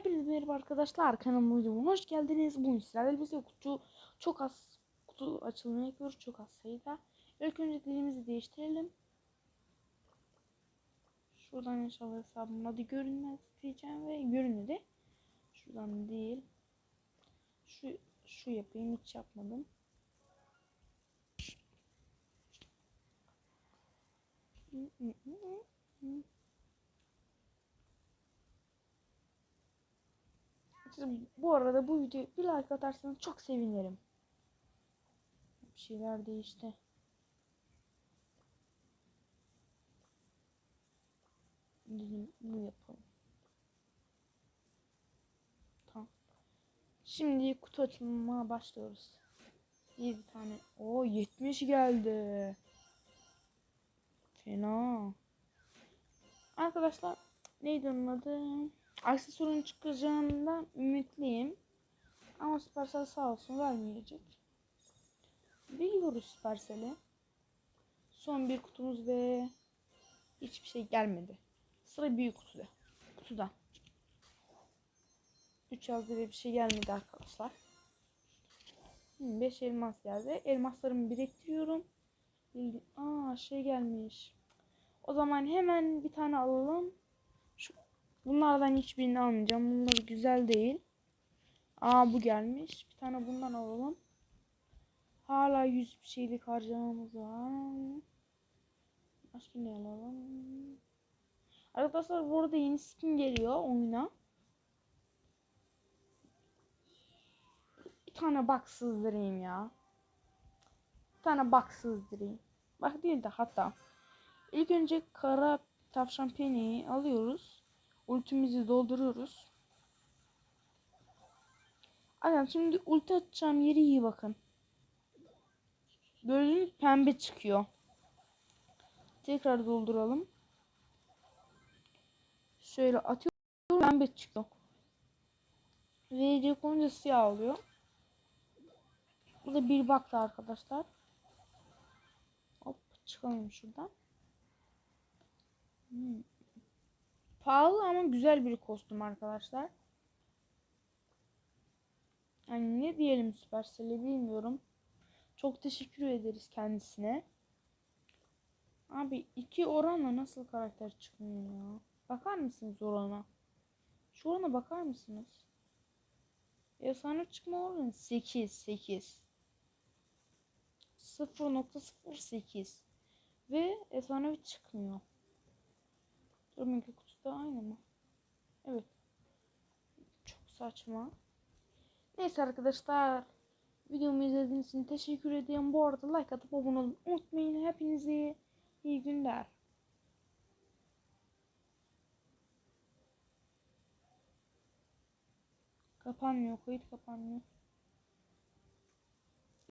Hepinize merhaba arkadaşlar kanalıma videoma hoş geldiniz. Bugün sizlerle birlikte kutu çok az kutu açılımı yapıyoruz. Çok az sayıda. İlk önce dilimizi değiştirelim. Şuradan inşallah hesabımın adı görünmez diyeceğim ve görünmedi. Şuradan değil. Şu şu yapayım hiç yapmadım. Siz bu arada bu videoyu bir like atarsanız çok sevinirim. Bir şeyler değişti. Dedim bunu yapalım. Tamam. Şimdi kutu açılımına başlıyoruz. 7 tane. O 70 geldi. Fena. Arkadaşlar neydi onun adı? Aksesuarın çıkacağından ümitliyim. Ama Supercell sağ olsun vermeyecek. Biliyoruz Supercell'i. Son bir kutumuz ve hiçbir şey gelmedi. Sıra büyük kutuda. Kutuda. 3 yazdı ve bir şey gelmedi arkadaşlar. 5 elmas geldi. Elmaslarımı biriktiriyorum. Aa şey gelmiş. O zaman hemen bir tane alalım. Şu bunlardan hiçbirini almayacağım. Bunlar güzel değil. Aa bu gelmiş. Bir tane bundan alalım. Hala 100 bir şeylik harcamamız var. Başka ne alalım? Arkadaşlar bu arada yeni skin geliyor oyuna. Bir tane bak sızdırayım ya. Bir tane bak sızdırayım. Bak değil de hatta. İlk önce kara tavşan peneyi alıyoruz. Ultimizi dolduruyoruz. Aynen şimdi ulti atacağım yeri iyi bakın. Gördüğünüz pembe çıkıyor. Tekrar dolduralım. Şöyle atıyorum pembe çıkıyor. VC konunca siyah oluyor. Bu da bir baktı arkadaşlar. Hop çıkalım şuradan. Hmm. Pahalı ama güzel bir kostüm arkadaşlar. Yani ne diyelim Supercell'e bilmiyorum. Çok teşekkür ederiz kendisine. Abi iki oranla nasıl karakter çıkmıyor ya? Bakar mısınız orana? Şu orana bakar mısınız? Efsane çıkma oranı 8 8. 0.08 ve efsanevi çıkmıyor. Kutuda aynı mı? Evet. Çok saçma. Neyse arkadaşlar. Videomu izlediğiniz için teşekkür ederim. Bu arada like atıp abone olmayı unutmayın. Hepinize iyi günler. Kapanmıyor. Kayıt kapanmıyor.